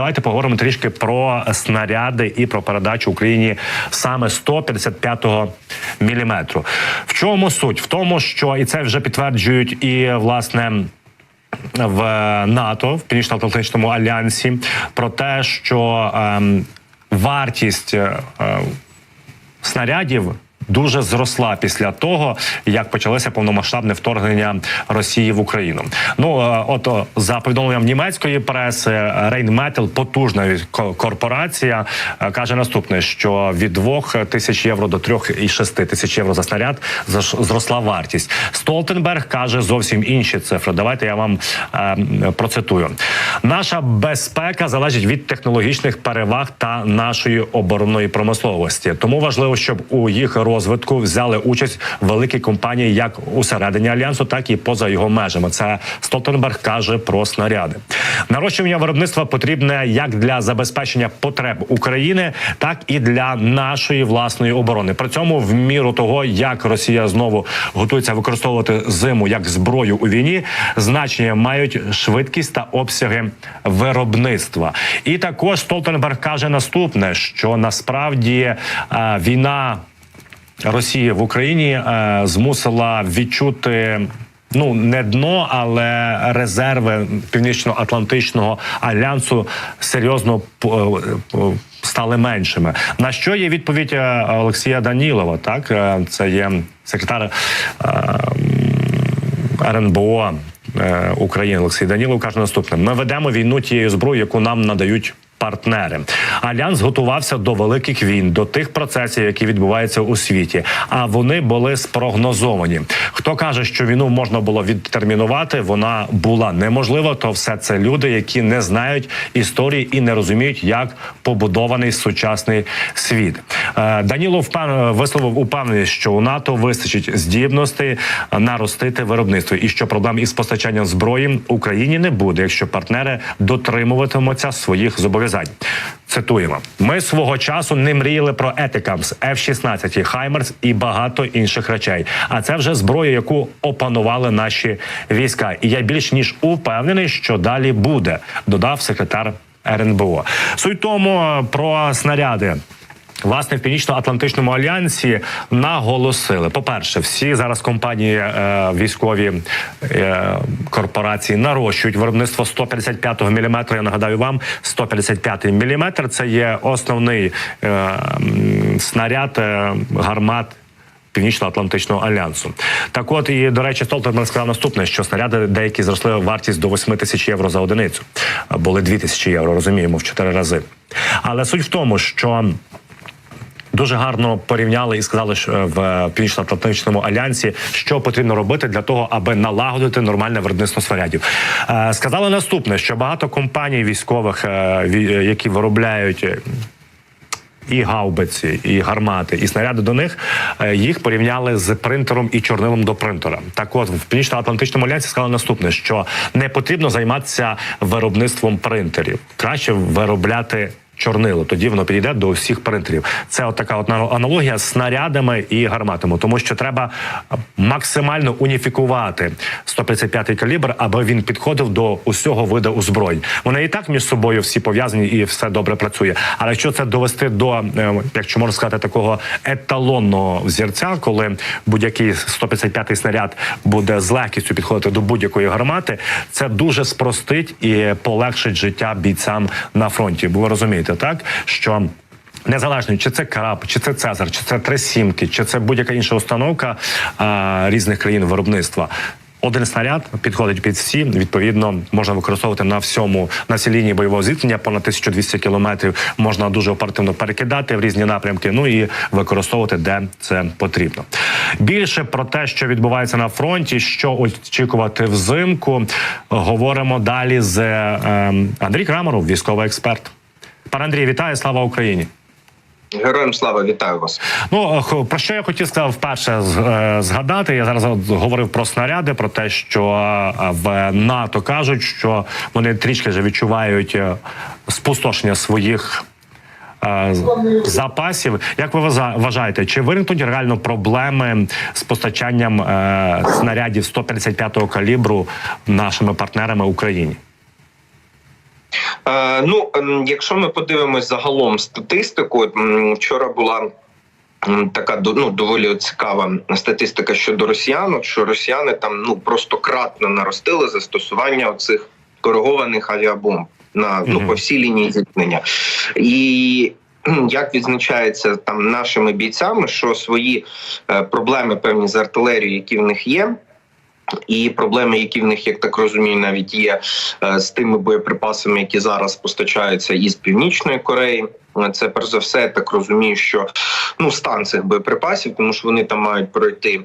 давайте поговоримо трішки про снаряди і про передачу Україні саме 155-го міліметру. В чому суть? В тому, що і це вже підтверджують і власне. В НАТО в Північно-Атлантичному альянсі про те, що ем, вартість е, снарядів дуже зросла після того, як почалося повномасштабне вторгнення Росії в Україну. Ну е, от за повідомленням німецької преси, Rheinmetall, потужна ко- корпорація, е, каже наступне: що від 2 тисяч євро до 3,6 тисяч євро за снаряд зросла вартість. Столтенберг каже зовсім інші цифри. Давайте я вам е, процитую: наша безпека залежить від технологічних переваг та нашої оборонної промисловості. Тому важливо, щоб у їх розвитку взяли участь великі компанії як усередині альянсу, так і поза його межами. Це Столтенберг каже про снаряди. Нарощування виробництва потрібне як для забезпечення потреб України, так і для нашої власної оборони. При цьому, в міру того, як Росія знову готується використовувати зиму як зброю у війні, значення мають швидкість та обсяги виробництва. І також Столтенберг каже наступне: що насправді е, війна. Росії в Україні е, змусила відчути. Ну, не дно, але резерви Північно-Атлантичного альянсу серйозно е, стали меншими. На що є відповідь е, Олексія Данілова? Так, це є секретар РНБО України Олексій Данілов каже наступне: ми ведемо війну тією зброєю, яку нам надають. Партнери альянс готувався до великих війн, до тих процесів, які відбуваються у світі. А вони були спрогнозовані. Хто каже, що війну можна було відтермінувати, вона була неможлива. То все це люди, які не знають історії і не розуміють, як побудований сучасний світ. Е, Данілов висловив упевненість, що у НАТО вистачить здібностей наростити виробництво, і що проблем із постачанням зброї Україні не буде, якщо партнери дотримуватимуться своїх зобов'язань. Цитуємо: ми свого часу не мріяли про етикамс, F-16, Хаймерс і багато інших речей. А це вже зброя, яку опанували наші війська. І я більш ніж упевнений, що далі буде, додав секретар РНБО. Суть тому е, про снаряди. Власне, в північно-атлантичному альянсі наголосили: по-перше, всі зараз компанії е, військові е, корпорації нарощують виробництво 155-го міліметра. Я нагадаю вам, 155-й міліметр це є основний е, снаряд е, гармат. Північно-Атлантичного альянсу. Так, от і до речі, Столтенберг сказав наступне, що снаряди деякі зросли вартість до 8 тисяч євро за одиницю. Були 2 тисячі євро, розуміємо, в 4 рази. Але суть в тому, що Дуже гарно порівняли і сказали, що в північно-атлантичному альянсі, що потрібно робити для того, аби налагодити нормальне виробництво снарядів. Е, Сказали наступне, що багато компаній військових, е, які виробляють. е, І гаубиці, і гармати, і снаряди до них е, їх порівняли з принтером і чорнилом до принтера. Так, от в північно-атлантичному альянсі сказали наступне: що не потрібно займатися виробництвом принтерів, краще виробляти. Чорнило, тоді воно підійде до всіх принтерів. Це от така от аналогія з снарядами і гарматами, тому що треба максимально уніфікувати 155-й калібр, аби він підходив до усього виду озброєнь. Вони і так між собою всі пов'язані і все добре працює. Але якщо це довести до, е, якщо можна сказати, такого еталонного взірця, коли будь-який 155-й снаряд буде з легкістю підходити до будь-якої гармати, це дуже спростить і полегшить життя бійцям на фронті. Бо ви розумієте, так що. Незалежно, чи це краб, чи це Цезар, чи це три сімки, чи це будь-яка інша установка а, різних країн виробництва. Один снаряд підходить під всі. Відповідно, можна використовувати на всьому на всій лінії бойового зіткнення понад 1200 кілометрів. Можна дуже оперативно перекидати в різні напрямки. Ну і використовувати де це потрібно. Більше про те, що відбувається на фронті, що очікувати взимку, говоримо далі з е, Андрій Крамаров, військовий експерт. Пане Андрій, вітаю! Слава Україні! Героям слава вітаю вас. Ну про що я хотів сказав вперше е, згадати. Я зараз говорив про снаряди, про те, що е, в НАТО кажуть, що вони трішки вже відчувають е, спустошення своїх. Запасів, як ви вважа- вважаєте, чи виникнуть реально проблеми з постачанням снарядів 155-го калібру нашими партнерами Україні? Е, ну, ем, якщо ми подивимось загалом статистику, вчора була. Така ну, доволі цікава статистика щодо росіянок, що росіяни там ну просто кратно наростили застосування цих коригованих авіабомб на ну по всій лінії зіткнення. І як відзначається там нашими бійцями, що свої е, проблеми певні з артилерією, які в них є. І проблеми, які в них, як так розумію, навіть є е, з тими боєприпасами, які зараз постачаються із північної Кореї. Е, Це перш за все, так розумію, що ну стан цих боєприпасів, тому що вони там мають пройти,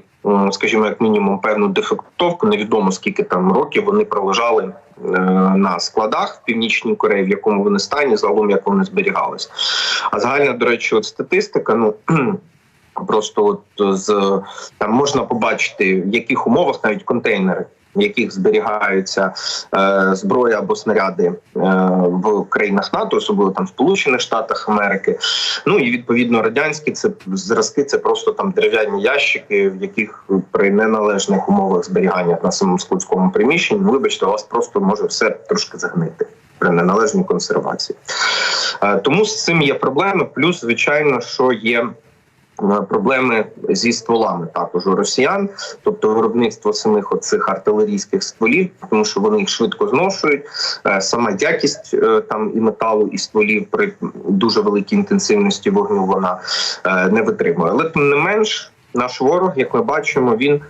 скажімо, як мінімум, певну дефектовку. Невідомо скільки там років вони пролежали е, на складах в північній Кореї, в якому вони стані, загалом як вони зберігались. А загальна, до речі, от статистика, ну. Просто от з там можна побачити, в яких умовах навіть контейнери, в яких зберігаються е, зброя або снаряди е, в країнах НАТО, особливо там в Сполучених Штатах Америки. Ну і відповідно радянські це зразки, це просто там дерев'яні ящики, в яких при неналежних умовах зберігання на самому складському приміщенні, ну, вибачте, у вас просто може все трошки загнити при неналежній консервації. Е, тому з цим є проблеми. Плюс, звичайно, що є. Проблеми зі стволами також у росіян, тобто виробництво самих оцих артилерійських стволів, тому що вони їх швидко зношують. Е, Сама якість е, там і металу, і стволів при дуже великій інтенсивності вогню вона е, не витримує. Але тим не менш, наш ворог, як ми бачимо, він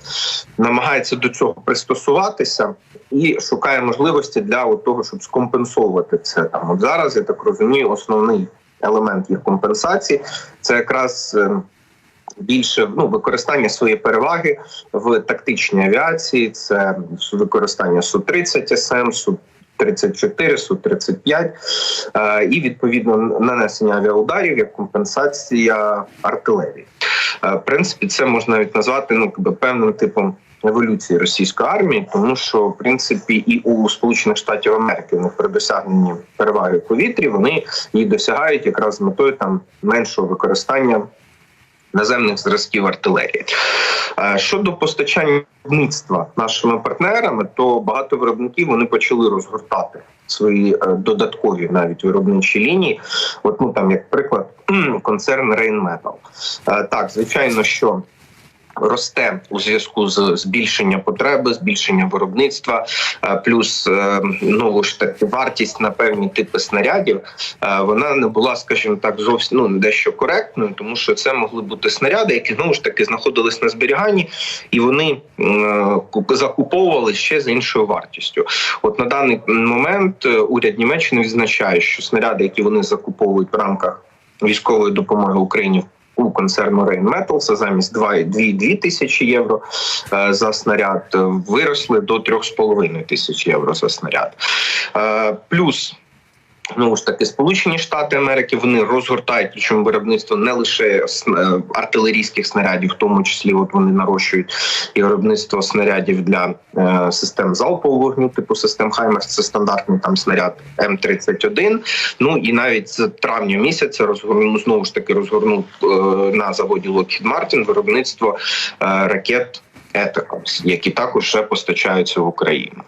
намагається до цього пристосуватися і шукає можливості для того, щоб скомпенсувати це. Там от зараз я так розумію, основний елемент їх компенсації це якраз. Більше ну використання своєї переваги в тактичній авіації, це використання су 30 СМ, су 34 су 35 е, і відповідно нанесення авіаударів як компенсація артилерії. Е, в принципі, це можна навіть назвати ну певним типом еволюції російської армії, тому що в принципі і у Сполучених Штатів Америки в них при досягненні переваги повітрі вони її досягають якраз з метою там меншого використання наземних зразків артилерії. Щодо постачання виробництва нашими партнерами, то багато виробників вони почали розгортати свої е, додаткові навіть виробничі лінії. От ну там, як приклад, концерн Rheinmetall. Е, Так, звичайно, що. Росте у зв'язку з збільшенням потреби, збільшенням виробництва, е, плюс знову ж таки вартість на певні типи снарядів. е, Вона не була, скажімо так, зовсім ну дещо коректною, тому що це могли бути снаряди, які знову ж таки знаходились на зберіганні, і вони закуповували ще з іншою вартістю. От на даний момент уряд Німеччини відзначає, що снаряди, які вони закуповують в рамках військової допомоги Україні у концерну Rain Metals замість 2,2 тисячі євро е, за снаряд, е, виросли до 3,5 тисяч євро за снаряд. Е, Плюс Знову ж таки, Сполучені Штати Америки вони розгортають причому виробництво не лише е, артилерійських снарядів, в тому числі от вони нарощують і виробництво снарядів для е, систем залпового вогню, типу систем Хаймерс, це стандартний там снаряд М31. Ну і навіть з травня місяця розгорнув знову ж таки розгорнув е, на заводі Lockheed Martin виробництво е, ракет Етакамс, які також ще постачаються в Україну.